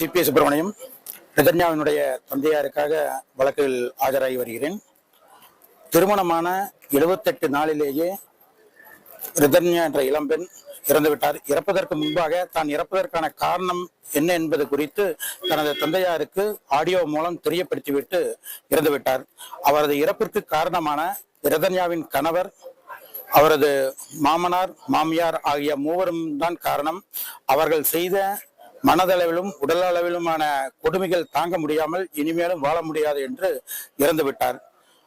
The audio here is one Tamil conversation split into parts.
சி சுப்பிரமணியம் ரிதன்யாவினுடைய தந்தையாருக்காக வழக்கில் ஆஜராகி வருகிறேன். திருமணமான எழுபத்தெட்டு நாளிலேயே ரிதன்யா என்ற இளம்பெண் இறந்துவிட்டார். இறப்பதற்கு முன்பாக தான் இறப்பதற்கான காரணம் என்ன என்பது குறித்து தனது தந்தையாருக்கு ஆடியோ மூலம் தெரியப்படுத்திவிட்டு இறந்துவிட்டார். அவரது இறப்பிற்கு காரணமான ரிதன்யாவின் கணவர் அவரது மாமனார் மாமியார் ஆகிய மூவரும் தான் காரணம். அவர்கள் செய்த மனதளவிலும் உடல் அளவிலுமான கொடுமைகள் தாங்க முடியாமல் இனிமேலும் வாழ முடியாது என்று இறந்து விட்டார்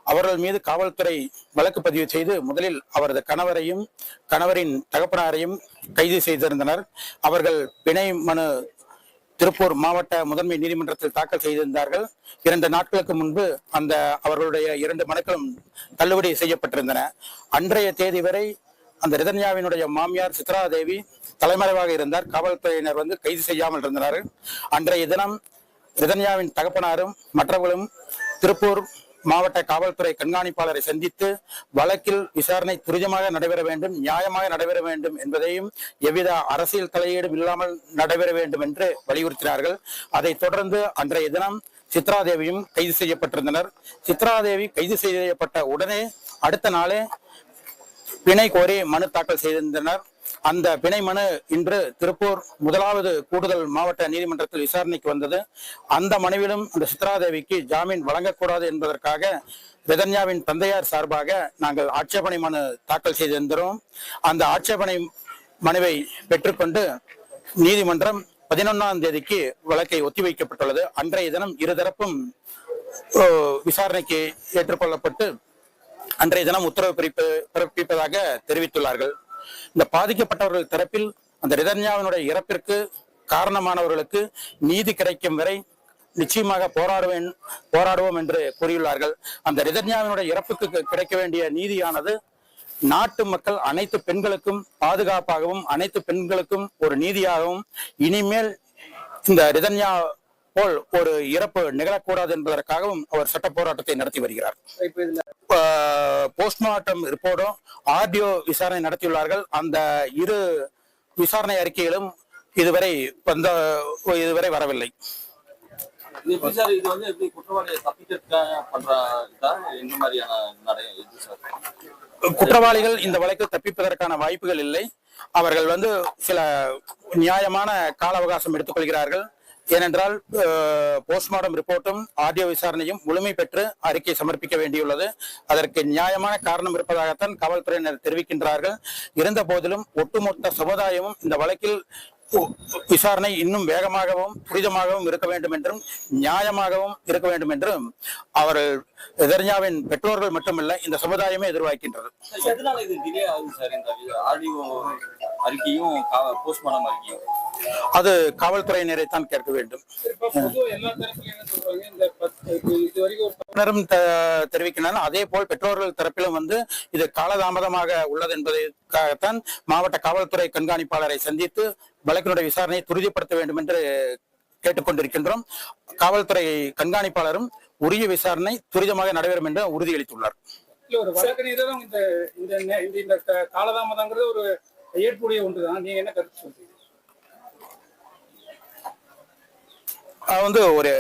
அவர்கள் மீது காவல்துறை வழக்கு பதிவு செய்து முதலில் அவரது கணவரையும் கணவரின் தகப்பனாரையும் கைது செய்திருந்தனர். அவர்கள் பிணை மனு திருப்பூர் மாவட்ட முதன்மை நீதிமன்றத்தில் தாக்கல் செய்திருந்தார்கள். இரண்டு நாட்களுக்கு முன்பு அந்த அவர்களுடைய இரண்டு மனுக்களும் தள்ளுபடி செய்யப்பட்டிருந்தன. அன்றைய தேதி வரை அந்த ரிதன்யாவினுடைய மாமியார் சித்ரா தேவி தலைமறைவாக இருந்தார். காவல்துறையினர் வந்து கைது செய்யாமல் இருந்தனர் அன்றைய தினம் ரிதன்யாவின் தகப்பனாரும் மற்றவர்களும் திருப்பூர் மாவட்ட காவல்துறை கண்காணிப்பாளரை சந்தித்து வழக்கில் விசாரணை துரிதமாக நடைபெற வேண்டும் நியாயமாக நடைபெற வேண்டும் என்பதையும் எவ்வித அரசியல் தலையீடும் இல்லாமல் நடைபெற வேண்டும் என்று வலியுறுத்தினார்கள். அதைத் தொடர்ந்து அன்றைய தினம் சித்ராதேவியும் கைது செய்யப்பட்டிருந்தனர். சித்ராதேவி கைது செய்யப்பட்ட உடனே அடுத்த நாளே பிணை கோரி மனு தாக்கல் செய்திருந்தனர். அந்த பிணை மனு இன்று திருப்பூர் முதலாவது கூடுதல் மாவட்ட நீதிமன்றத்தில் விசாரணைக்கு வந்தது. அந்த மனுவிலும் அந்த சித்ராதேவிக்கு ஜாமீன் வழங்கக்கூடாது என்பதற்காக ரிதன்யாவின் தந்தையார் சார்பாக நாங்கள் ஆட்சேபனை மனு தாக்கல் செய்திருந்தோம். அந்த ஆட்சேபனை மனுவை பெற்றுக்கொண்டு நீதிமன்றம் பதினொன்னாம் தேதிக்கு வழக்கை ஒத்திவைக்கப்பட்டுள்ளது. அன்றைய தினம் இருதரப்பும் விசாரணைக்கு ஏற்றுக்கொள்ளப்பட்டு அன்றைய தினம் உத்தரவு பிறப்பு பிறப்பிப்பதாக தெரிவித்துள்ளார்கள். இந்த பாதிக்கப்பட்டவர்கள் தரப்பில் அந்த ரிதன்யாவினுடைய இறப்பிற்கு காரணமானவர்களுக்கு நீதி கிடைக்கும் வரை நிச்சயமாக போராடுவேன் போராடுவோம் என்று கூறியுள்ளார்கள். அந்த ரிதன்யாவினுடைய இறப்புக்கு கிடைக்க வேண்டிய நீதியானது நாட்டு மக்கள் அனைத்து பெண்களுக்கும் பாதுகாப்பாகவும் அனைத்து பெண்களுக்கும் ஒரு நீதியாகவும் இனிமேல் இந்த ரிதன்யா போல் ஒரு இறப்பு நிகழக்கூடாது என்பதற்காகவும் அவர் சட்ட போராட்டத்தை நடத்தி வருகிறார். இப்ப இதுல போஸ்ட்மார்ட்டம் ரிப்போர்டும் ஆடியோ விசாரணை நடத்தியுள்ளார்கள். அந்த இரு விசாரணை அறிக்கைகளும் இதுவரை வந்த இதுவரை வரவில்லை. குற்றவாளிகள் இந்த வழக்கில் தப்பிப்பதற்கான வாய்ப்புகள் இல்லை. அவர்கள் வந்து சில நியாயமான கால அவகாசம் எடுத்துக்கொள்கிறார்கள். ஏனென்றால் போஸ்ட்மார்டம் ரிப்போர்ட்டும் ஆடியோ விசாரணையும் முழுமை பெற்று அறிக்கை சமர்ப்பிக்க வேண்டியுள்ளது. அதற்கு நியாயமான காரணம் இருப்பதாகத்தான் காவல்துறையினர் தெரிவிக்கின்றார்கள். இருந்த போதிலும் ஒட்டுமொத்த சமுதாயமும் இந்த வழக்கில் விசாரணை இன்னும் வேகமாகவும் துரிதமாகவும் இருக்க வேண்டும் என்றும் நியாயமாகவும் இருக்க வேண்டும் என்றும் அவர்கள் எதிர்ஞாவின் பெற்றோர்கள் மட்டுமல்ல இந்த சமுதாயமே எதிர்பார்க்கின்றது. அறிக்கையும் போஸ்ட்மார்டம் அறிக்கையும். அது காவல்துறையினரை தான் கேட்க வேண்டும். இப்ப பொதுவா எல்லா தரப்புலயும் என்ன சொல்றாங்க? இந்த பத்து இப்ப இது வரைக்கும் ஒரு பெற்றோரும் த- தெரிவிக்கின்றனர் அதே போல் பெற்றோர்கள் தரப்பிலும் வந்து இது காலதாமதமாக உள்ளது என்பதற்காகத்தான் மாவட்ட காவல்துறை கண்காணிப்பாளரை சந்தித்து வழக்கினுடைய விசாரணையை துரிதப்படுத்த வேண்டும் என்று கேட்டுக்கொண்டிருக்கின்றோம் காவல்துறை கண்காணிப்பாளரும் உரிய விசாரணை துரிதமாக நடைபெறும் என்று உறுதியளித்துள்ளார். ஒரு இந்த காலதாமதங்கிறது ஒரு ஏற்புடைய ஒன்றுதான். நீங்க என்ன கருத்து அது வந்து ஒரு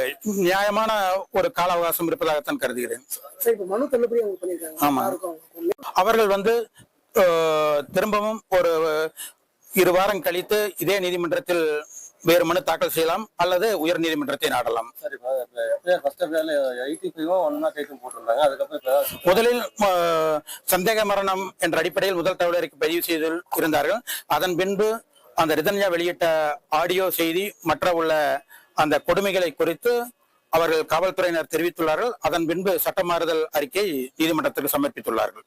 நியாயமான ஒரு கால அவகாசம் இருப்பதாகத்தான் கருதுகிறேன். ஆமா. அவர்கள் வந்து திரும்பவும் ஒரு இரு வாரம் கழித்து இதே நீதிமன்றத்தில் வேறு மனு தாக்கல் செய்யலாம் அல்லது உயர் நீதிமன்றத்தை நாடலாம். முதலில் சந்தேக மரணம் என்ற அடிப்படையில் முதல் தகவலறிக்கை பதிவு செய்து இருந்தார்கள். அதன் பின்பு அந்த ரிதன்யா வெளியிட்ட ஆடியோ செய்தி மற்ற உள்ள அந்த கொடுமைகளை குறித்து அவர்கள் காவல்துறையினர் தெரிவித்துள்ளார்கள். அதன் பின்பு சட்டமாறுதல் அறிக்கை நீதிமன்றத்துக்கு சமர்ப்பித்துள்ளார்கள்.